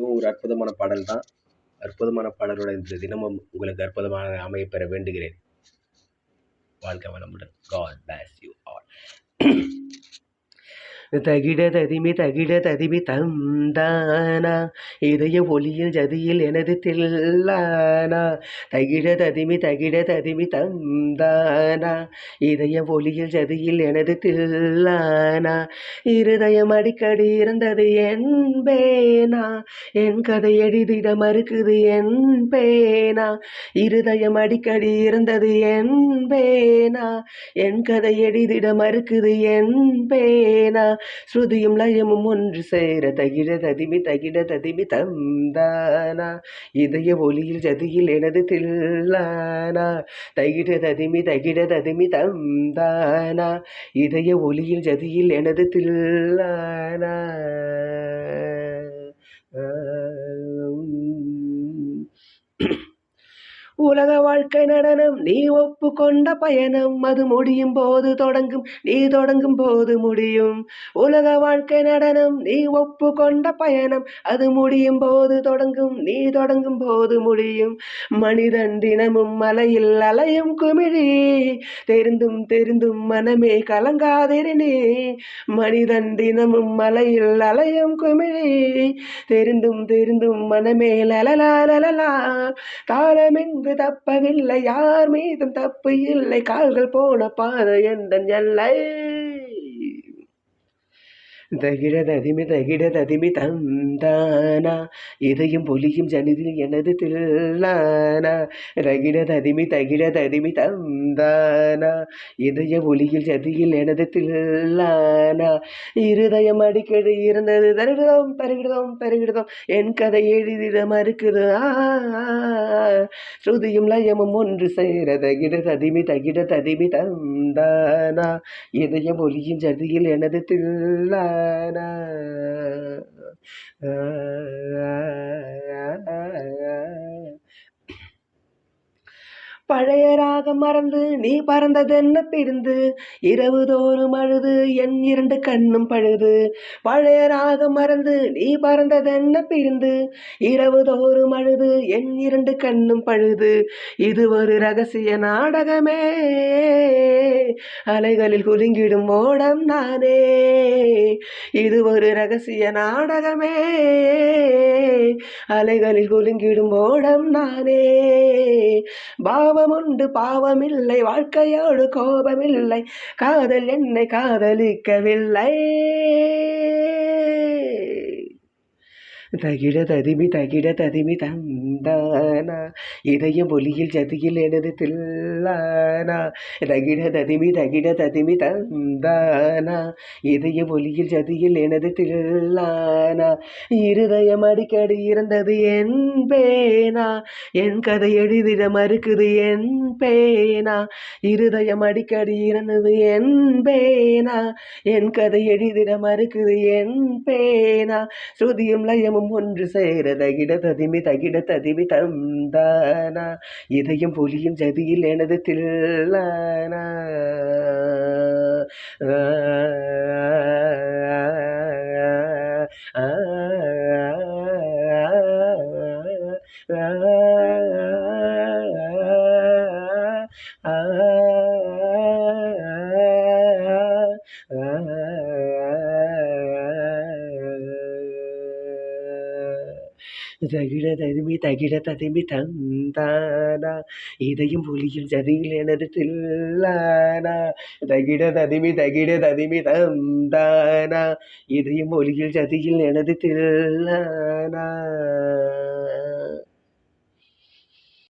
இதுவும் ஒரு அற்புதமான பாடல் தான். அற்புதமான பாடலோட இந்த தினமும் உங்களுக்கு அற்புதமாக அமையப்பெற வேண்டுகிறேன். வாழ்க வளமுடன். காட் பேஸ் யூ ஆல் தகிட ததிமி தகிட ததிமி தந்தானா இதய ஒளியில் ஜதியில் எனது தில்லானா? தகிட ததிமி தகிட ததிமி தந்தானா இதய ஒளியில் ஜதியில் எனது தில்லானா? இருதயம் அடிக்கடி இருந்தது என் பேனா? என் கதை எழுதிட மறுக்குது என் பேனா? இருதயம் அடிக்கடி இருந்தது என் பேனா? என் கதை எழுதிட மறுக்குது என் பேனா? ஸ்ருதியும் லயமும் ஒன்று சேர தகிழ ததிமி தகிட ததிமி தந்தானா. இதய ஒலியில் ஜதியில் எனது தில்லானா. தகிட ததிமி தகிட ததிமி தந்தானா. இதய ஒலியில் ஜதியில் எனது தில்லானா. உலக வாழ்க்கை நடனம் நீ ஒப்பு கொண்ட பயணம் அது முடியும் போது தொடங்கும் நீ தொடங்கும் போது முடியும். உலக வாழ்க்கை நடனம் நீ ஒப்பு கொண்ட பயணம் அது முடியும் போது தொடங்கும் நீ தொடங்கும் போது முடியும். மனிதன் தினமும் மலையில் அலையும் குமிழி தெரிந்தும் தெரிந்தும் மனமே கலங்காதிருநே மனிதன் தினமும் மலையில் அலையும் குமிழி தெரிந்தும் தெரிந்தும் மனமே லலலா லலலா தாளமெங்கு தப்பவில்லை. யார் மீதும் தப்பு இல்லை. கால்கள் போன பாதை எந்த எல்லை? தகிழததிமி தகிழததிமி தந்தானா? இதயம் பொலியும் ஜனிதில் எனது தில்லானா? தகிழததிமி தகிழததிமி தந்தானா? இதய ஒலியில் ஜதியில் எனது தில்லானா? இருதயம் அடிக்கடி இருந்தது. தருகிறோம் பெருகிடுதோம் பெருகிடுதோம் என் கதை எழுதிட மறுக்குது. ஸ்ருதியும் லயமும் ஒன்று சேர தகிட ததிமி தகிட ததிமி தந்தானா? இதயம் ஒளியின் ஜதியில் எனது தில்லானா? na பழைய ராகம் மறந்து நீ பறந்ததென்ன பிரிந்து? இரவு தோறும் அழுது என் இரண்டு கண்ணும் பழுது. பழைய ராகம் மறந்து நீ பறந்ததென்ன பிரிந்து? இரவு தோறும் அழுது என் இரண்டு கண்ணும் பழுது. இது ஒரு ரகசிய நாடகமே. அலைகளில் குலுங்கிடும் ஓடம் நானே. இது ஒரு ரகசிய நாடகமே. அலைகளில் குலுங்கிடும் ஓடம் நானே. பாவ உண்டு பாவமில்லை வாழ்க்கையோடு கோபமில்லை. காதல் என்னை காதலிக்கவில்லை. தகிட ததிமி தகிட ததிமி தந்தானா இதயம் ஒளியில் ஜதியில் எனது தில்லானா தகிட ததிமி தகிட ததிமி தந்தானா இதய ஒளியில் ஜதியில் எனது தில்லானா இருதயம் அடிக்கடி இருந்தது என் பேனா என் கதை எழுதிட மறுக்குது என் பேனா இருதயம் அடிக்கடி இருந்தது என் பேனா என் கதை எழுதிட மறுக்குது என் பேனா ஸ்ருதியும் லயமும் ஒன்று சேர தகிட ததிமி தகிட ததிமி தந்தானா இதயம் பொலியும் ஜதியில் எனது தில்லானா. ஆ, ஆ, ஆ, தகிட ததுமி தகிட ததுமி தந்தானா இதயம் ஒளியில் ஜதியில் எனது தில்லானா தகிட ததுமி தகிட ததுமி தந்தானா